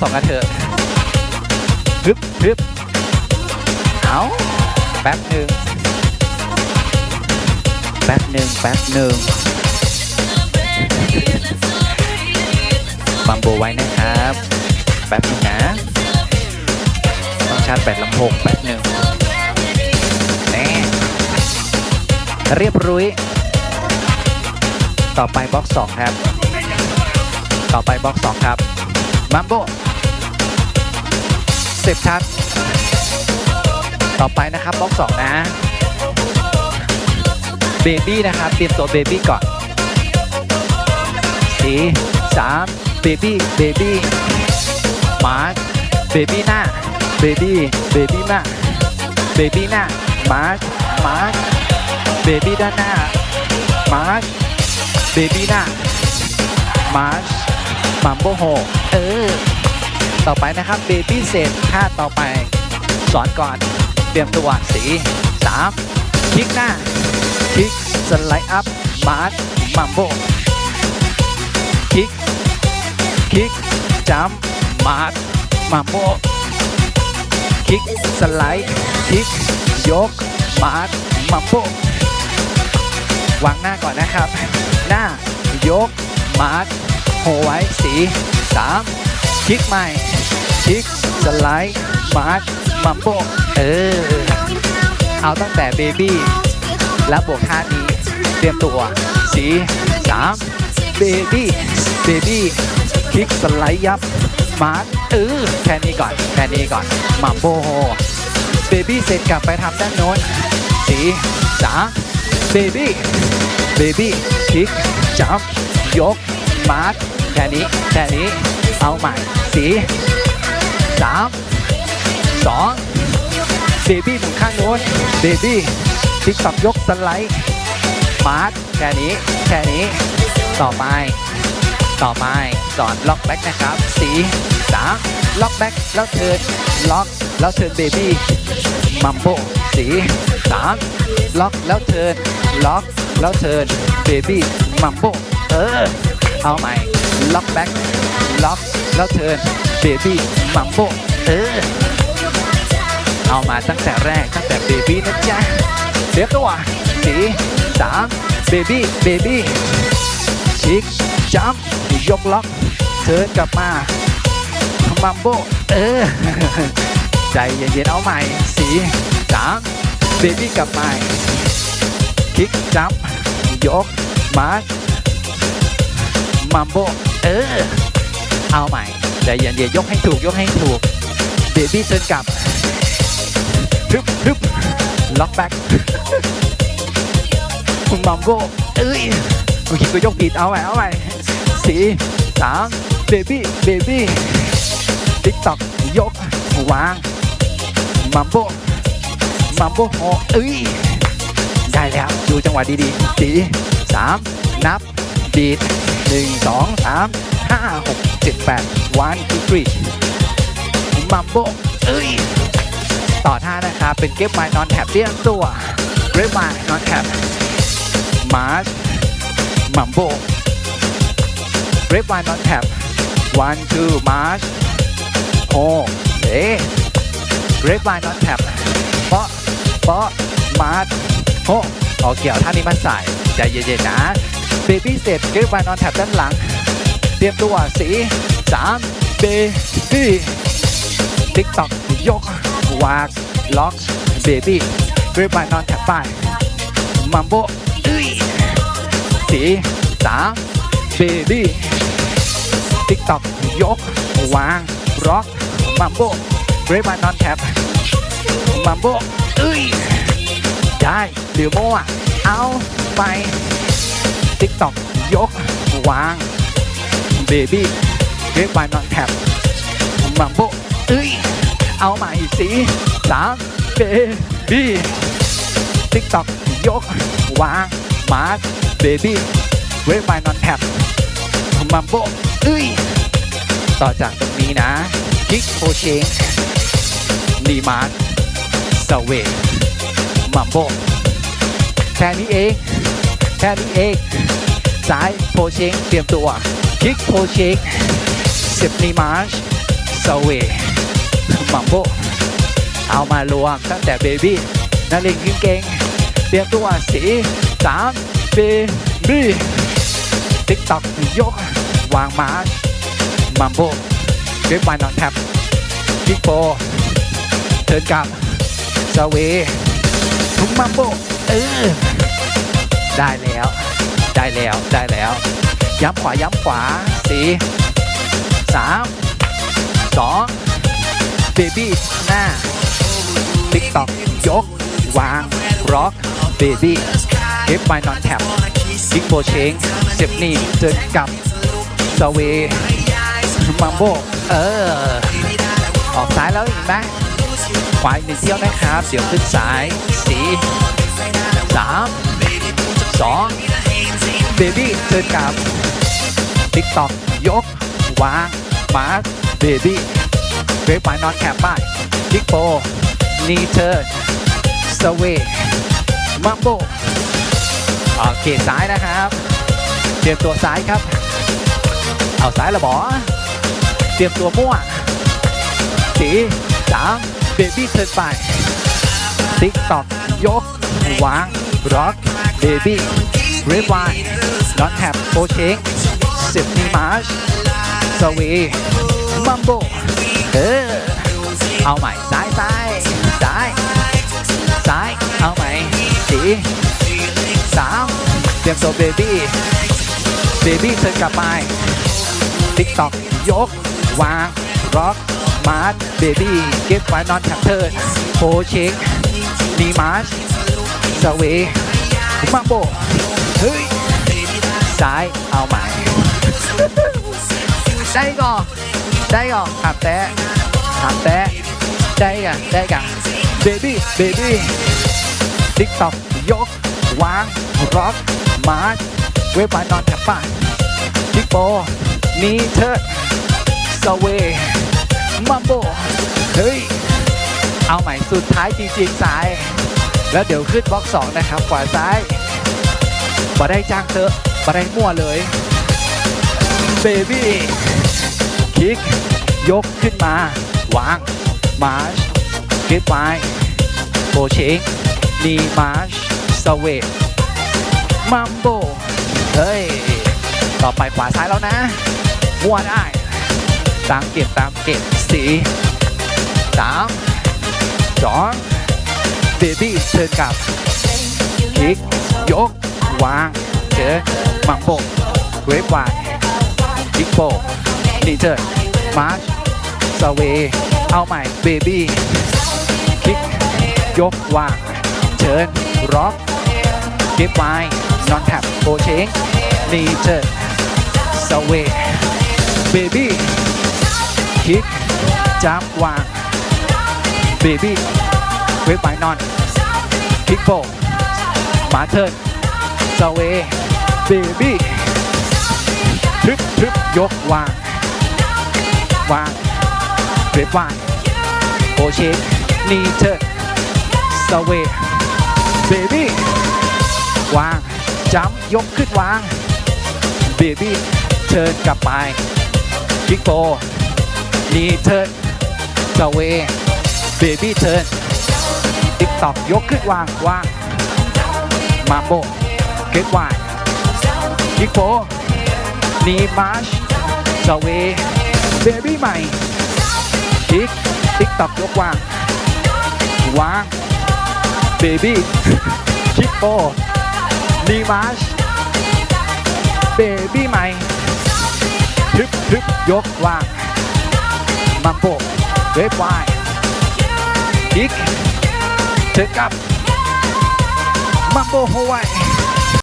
สองกันเถอะฮึบฮึบเอาแป๊บหนึ่งแป๊บหนึ่งแป๊บหนึ่งบัมโบไว้นะครับ แป๊บหนึงนะต้องชาร์จแบตลำโพงแป๊บหนึ่งแน่เรียบร้อยต่อไปบล็อกสองครับ ต่อไปบล็อกสองครับ มัมโบ เสียบชัดต่อไปนะครับบล็อกสองนะเบบี้นะครับเตรียมตัวเบบี้ก่อนสี่สามเบบี้เบบี้มาร์คเบบี้หน้าเบบี้เบบี้หน้าเบบี้หน้ามาร์คมาร์คเบบี้ด้านหน้ามาร์คเบบี้หน้ามาร์คมัมโบโฮเออ ต่อไปนะครับเบบี้เศษท่าต่อไป สอนก่อน เตรียมตัวสี3คลิกหน้า คลิกสไลด์อัพมาร์ทมัมโบคลิก คลิกจัมมาร์ทมัมโบคลิกสไลด์คลิกยกมาร์ทมัมโบวางหน้าก่อนนะครับ หน้ายกมาร์ทโหไว้สี3 คลิกใหม่คลิกสไลด์มาร์คมัมโบเออ เอาตั้งแต่เบบี้แล้วบวกท่านี้เตรียมตัวสีสามเบบี้เบบี้คลิกสไลด์ยับมาร์คเออแค่นี้ก่อนแค่นี้ก่อนมัมโบเบบี้เสร็จกลับไปทำด้านโน้นสีสามเบบี้เบบี้คลิกจับยกมาร์ค แค่นี้แค่นี้เอาใหม่สีสามสองเบบี้หมุนข้างโน้นเบบี้คลิกตับยกสไลด์มาร์คแค่นี้แค่นี้ต่อไป ต่อไปสอนล็อกแบ็กนะครับสีสามล็อกแบ็กแล้วเทิร์นล็อกแล้วเทิร์นเบบี้มัมโบสีสามล็อกแล้วเทิร์นล็อกแล้วเทิร์นเบบี้มัมโบเออเอาใหม่ ล็อกแบ็กล็อกแล้วเทิร์นเบบี้มัมโบเออเอามาตั้งแต่แรกตั้งแต่เบบี้นะจ๊ะเรียตัวสี่สามเบบี้เบบี้ชิกจัมป์ยกล็อกเทิร์นกลับมามัมโบเออใจเย็นๆเอาใหม่สี่สามเบบี้กลับมาคิกจัมป์ยกมาร์คมัมโบ เออ เอาใหม่ใจเย็นๆยยกให้ถูกยกให้ถูกเบบี้เทิร์นกลับฮึบฮึบล็อกแบ็กมัมโบเอ้ยเมื่อกี้ก็ยกผิดเอาใหม่เอาใหม่สี่สามเบบี้เบบี้ติ๊กตอกยกวางมัมโบมัมโบโฮเอ้ยได้แล้วดูจังหวะดีๆสี่สามนับดีด หนึ่งสองสามห้าหกเจ็ดแปด one two three มัมโบเอ้ย ต่อท่านะครับ เป็นเก็บไม้นอนแท็บเรียงตัวเก็บไม้นอนแท็บมาร์ชมัมโบเรฟวานอนแท็บวันทูมาร์ชโฮเอ๊เรฟวานอนแท็บเปาะเปาะมาร์ชโฮโอเคเอาท่านี้มาใส่ใจเย็นๆนะ เบบี้เสร็จเรฟวานอนแท็บด้านหลัง เตรียมตัวสีสามเบบี้ติ๊กต็อกยกวากล็อกเบบี้เรฟวานอนแท็บไปมัมโบเอ้ยสีสามเบบี้ติ๊กต็อกยกวางร็อกมัมโบเรบานอนแท็บมัมโบเอ้ยได้หรือโม่อะเอาไป ยก วาง เบบี้เรบานอนแท็บมัมโบเอ้ย เอาใหม่สีสามเบบี้ติ๊กต็อกยก วาง มาร์เบบี้เวฟไมนอนแท็บมัมโบเอ้ย ต่อจากตรงนี้นะคิกโคเชงนีมาร์สเวทมัมโบแค่นี้เองแค่นี้เอง ซ้ายโพเชงเตรียมตัวคิกโพเชงสิบนีมาร์ชสวีมัมโบเอามารวมตั้งแต่เบบี้นักเรียนเก่งเตรียมตัวสีสามเบบี้ติ๊กตอกยก วางมาร์มัมโบเก็บไว้นอนแท็บกิ๊กโปเทิร์นกลับสวีทุกมัมโบเออได้แล้ว ได้แล้วได้แล้ว ย้ำขวาย้ำขวาสี่สามสองเบบี้หน้าติ๊กตอกยก วางร็อกเบบี้เก็บไวนอนแท็บบิ๊กโบเชงเซฟนี่เดินกับสเวมัมโบเออ ออกซ้ายแล้วเห็นไหมขวาอีกหนึ่งเที่ยวนะครับเดี๋ยวขึ้นซ้ายสี่สามสอง เบบี้เดินกลับติ๊กตอกยก วางมาเบบี้เกรฟไวนอนแคปบ้านบิ๊กโปนีเทิร์นสเวมัมโบโอเคซ้ายนะครับเตรียมตัวซ้ายครับ เอาซ้ายละบอเตรียมตัวมั่วสีสามเบบี้เทิร์นไปติ๊กตอกยก วางร็อก เบบี้เรดไวน์นอนแท็บโปเชงสิบนีมาร์ชสวีมัมโบเออเอาใหม่ซ้ายซ้ายซ้ายซ้ายเอาใหม่สีสามเตรียมตัวเบบี้เบบี้เทิร์นกลับไปติ๊กตอกยก วาง ร็อก มาร์ชเบบี้เก็บไว้นอนแท็บเทิร์นโปเชงนีมาร์ชสวี มัมโบเฮ้ยซ้ายเอาใหม่ ได้ก่อนได้ก่อนหับแตะหับแตะได้กันได้กันเบบี้เบบี้ติ๊กต็อกยกวางร็อกมาร์ชเว็บไนอนแท็บป้าทิกโปนีเทิร์ดสเวมัมโบเฮ้ย เอาใหม่สุดท้ายจริงๆซ้าย แล้วเดี๋ยวขึ้นบล็อกสองนะครับขวาซ้ายบ่ได้จ้างเตอะบ่ได้มั่วเลยเบบี้คิก ยกขึ้นมา วาง มาร์ชเก็บไว้โบเชงนีมาร์ชสเวทมัมโบเฮ้ย ต่อไปขวาซ้ายแล้วนะ มั่วได้ ตามเก็บตามเก็บสี่สามสอง เบบี้เชิญกลับคลิก ยก วางเจอมังโบเวฟวายบิ๊กโบนีเจอมาร์ชสเวเอาใหม่เบบี้คลิก ยก วางเชิญร็อกเก็บไว้นอนแท็บโบเชงนีเจอสเวเบบี้คลิกจับวางเบบี้ วฟไว้นอนคิกโบมาเทิร์นสเวเบบี้ทึบทึบยกวาง วางเรบวางโอเชคนีเทิร์นสเวเบบี้วางจัมยกขึ้นวางเบบี้เทิร์นกลับไปพิกโปนีเทิร์นสเวเบบี้เทิร์น ติ๊กตอกยกขึ้นวางวางมาโบเกตวายยิกโปนีมาร์ชสเวเบบี้ใหม่คิกติ๊กตอกยกวางวางเบบี้คิกโปนีมาร์ชเบบี้ใหม่ทึบทึบยกวางมัมโบเวฟวายคิก เจอกับมัมโบฮาวาย